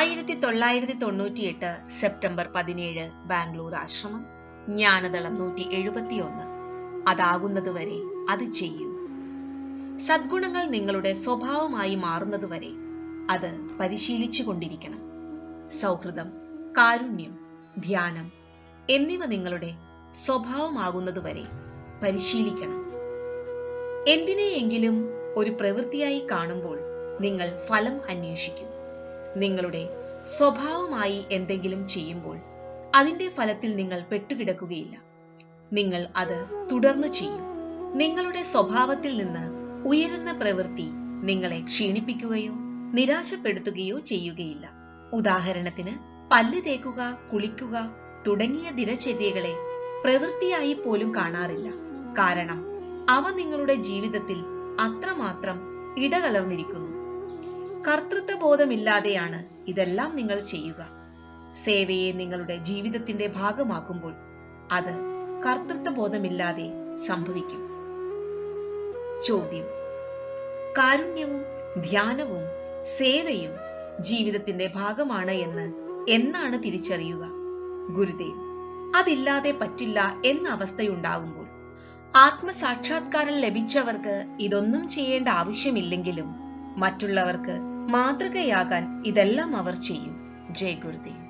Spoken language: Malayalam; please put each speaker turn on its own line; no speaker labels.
ആയിരത്തി തൊള്ളായിരത്തി തൊണ്ണൂറ്റിയെട്ട് സെപ്റ്റംബർ പതിനേഴ് ബാംഗ്ലൂർ ആശ്രമം. ജ്ഞാനതളം നൂറ്റി എഴുപത്തിയൊന്ന് അതാകുന്നതുവരെ അത് ചെയ്യൂ. സദ്ഗുണങ്ങൾ നിങ്ങളുടെ സ്വഭാവമായി മാറുന്നതുവരെ അത് പരിശീലിച്ചു കൊണ്ടിരിക്കണം സൗഹൃദം കാരുണ്യം ധ്യാനം എന്നിവ നിങ്ങളുടെ സ്വഭാവമാകുന്നതുവരെ പരിശീലിക്കണം. എന്തിനെയെങ്കിലും ഒരു പ്രവൃത്തിയായി കാണുമ്പോൾ നിങ്ങൾ ഫലം അന്വേഷിക്കും. നിങ്ങളുടെ സ്വഭാവമായി എന്തെങ്കിലും ചെയ്യുമ്പോൾ അതിന്റെ ഫലത്തിൽ നിങ്ങൾ പെട്ടുകിടക്കുകയില്ല. നിങ്ങൾ അത് തുടർന്നു ചെയ്യും. നിങ്ങളുടെ സ്വഭാവത്തിൽ നിന്ന് ഉയരുന്ന പ്രവൃത്തി നിങ്ങളെ ക്ഷീണിപ്പിക്കുകയോ നിരാശപ്പെടുത്തുകയോ ചെയ്യുകയില്ല. ഉദാഹരണത്തിന് പല്ല് തേക്കുക കുളിക്കുക തുടങ്ങിയ ദിനചര്യകളെ പ്രവൃത്തിയായി പോലും കാണാറില്ല. കാരണം അവ നിങ്ങളുടെ ജീവിതത്തിൽ അത്രമാത്രം ഇടകലർന്നിരിക്കുന്നു. കർത്തൃത്വ ബോധമില്ലാതെയാണ് ഇതെല്ലാം നിങ്ങൾ ചെയ്യുക. സേവയെ നിങ്ങളുടെ ജീവിതത്തിന്റെ ഭാഗമാക്കുമ്പോൾ അത് കർത്തൃത്വ ബോധമില്ലാതെ സംഭവിക്കും. ചോദ്യം. കാരുണ്യവും ധ്യാനവും സേവയും ജീവിതത്തിന്റെ ഭാഗമാണ് എന്ന് എന്നാണ് തിരിച്ചറിയുക? ഗുരുദേവ് അതില്ലാതെ പറ്റില്ല എന്ന അവസ്ഥയുണ്ടാകുമ്പോൾ ആത്മസാക്ഷാത്കാരം ലഭിച്ചവർക്ക് ഇതൊന്നും ചെയ്യേണ്ട ആവശ്യമില്ലെങ്കിലും മറ്റുള്ളവർക്ക് മാതൃകയാകാൻ ഇതെല്ലാം അവർ ചെയ്യും. ജയ ഗുരുദേവ്.